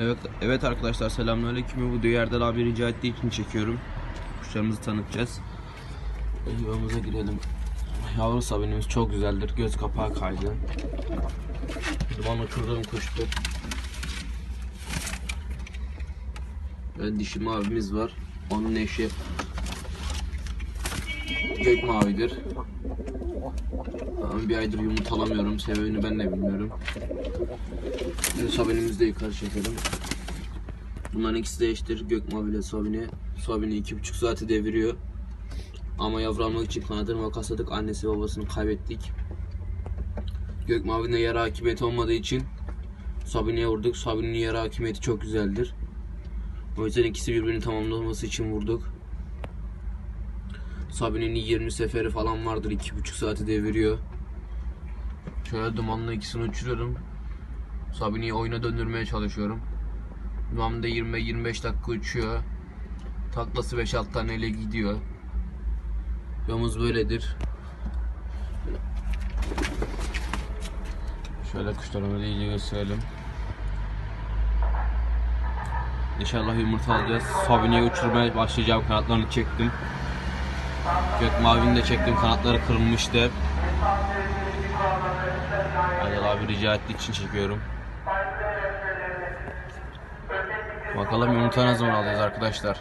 Evet, evet arkadaşlar selamünaleyküm. Bu Erdal abi rica ettiği için çekiyorum. Kuşlarımızı tanıtacağız. Yuvamıza girelim. Yavru sabinimiz çok güzeldir. Göz kapağı kaydı. Duman uçurduğum kuştur. Ve dişi mavimiz var. Onun eşi gök mavidir. Ama bir aydır yumurtalamıyorum. Sebebini ben de bilmiyorum. Şimdi Sabinimizi de yukarı çekelim. Bunların ikisi de eşittir. Gök mavi ile Sabine. Sabine iki buçuk saati deviriyor. Ama yavru için kanadını makasladık. Annesi babasını kaybettik. Gök mavine yer hakimiyeti olmadığı için Sabine'ye vurduk. Sabine'nin yer hakimiyeti çok güzeldir. O yüzden ikisi birbirini tamamlaması için vurduk. Sabine'nin 20 seferi falan vardır. 2,5 saati deviriyor. Şöyle dumanla ikisini uçuruyorum. Sabine'yi oyuna döndürmeye çalışıyorum. Dumanda 20-25 dakika uçuyor. Taklası 5-6 taneyle gidiyor. Yolumuz böyledir. Şöyle kuşlarımızı iyice gösterelim. İnşallah yumurta alacağız. Sabine'yi uçurmaya başlayacağım. Kanatlarını çektim. Gök mavini de çektim. Kanatları kırılmıştı. Erdal abi rica ettiği için çekiyorum. Bakalım yumurta ne zaman alacağız arkadaşlar.